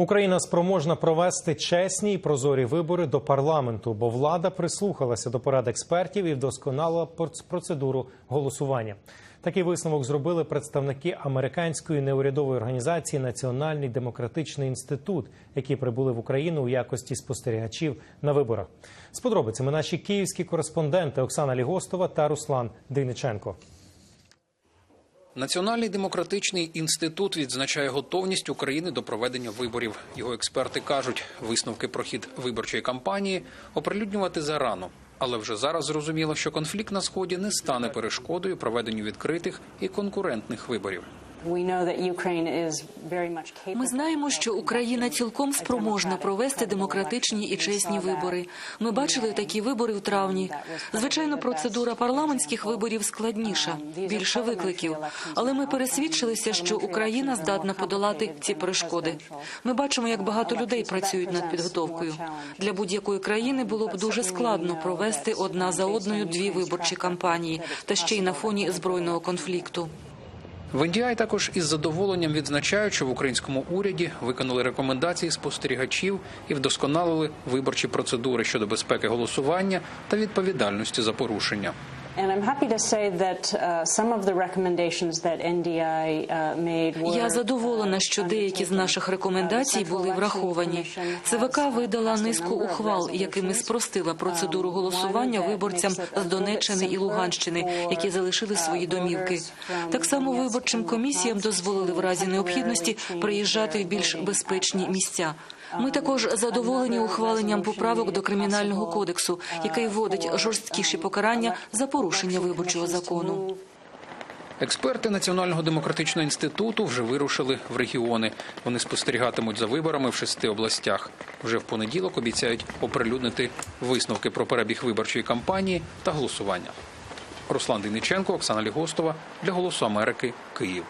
Україна спроможна провести чесні і прозорі вибори до парламенту, бо влада прислухалася до порад експертів і вдосконалила порц- процедуру голосування. Такий висновок зробили представники американської неурядової організації Національний демократичний інститут, які прибули в Україну у якості спостерігачів на виборах. З подробицями наші київські кореспонденти Оксана Лігостова та Руслан Дейниченко. Національний демократичний інститут відзначає готовність України до проведення виборів. Його експерти кажуть, висновки про хід виборчої кампанії оприлюднювати зарано. Але вже зараз зрозуміло, що конфлікт на сході не стане перешкодою проведенню відкритих і конкурентних виборів. Ми знаємо, що Україна цілком спроможна провести демократичні і чесні вибори. Ми бачили такі вибори в травні. Звичайно, процедура парламентських виборів складніша, більше викликів. Але ми пересвідчилися, що Україна здатна подолати ці перешкоди. Ми бачимо, як багато людей працюють над підготовкою. Для будь-якої країни було б дуже складно провести одна за одною дві виборчі кампанії, та ще й на фоні збройного конфлікту. В NDI також із задоволенням відзначають, що в українському уряді виконали рекомендації спостерігачів і вдосконалили виборчі процедури щодо безпеки голосування та відповідальності за порушення. Uh, uh, Я задоволена, що деякі з наших рекомендацій були враховані. ЦВК видала низку ухвал, якими спростила процедуру голосування виборцям з Донеччини і Луганщини, які залишили свої домівки. Так само виборчим комісіям дозволили в разі необхідності приїжджати в більш безпечні місця. Ми також задоволені ухваленням поправок до кримінального кодексу, який вводить жорсткіші покарання за порушення виборчого закону. Експерти Національного демократичного інституту вже вирушили в регіони. Вони спостерігатимуть за виборами в шести областях. Вже в понеділок обіцяють оприлюднити висновки про перебіг виборчої кампанії та голосування. Руслан Дениченко, Оксана Лігостова для Голосу Америки, Київ.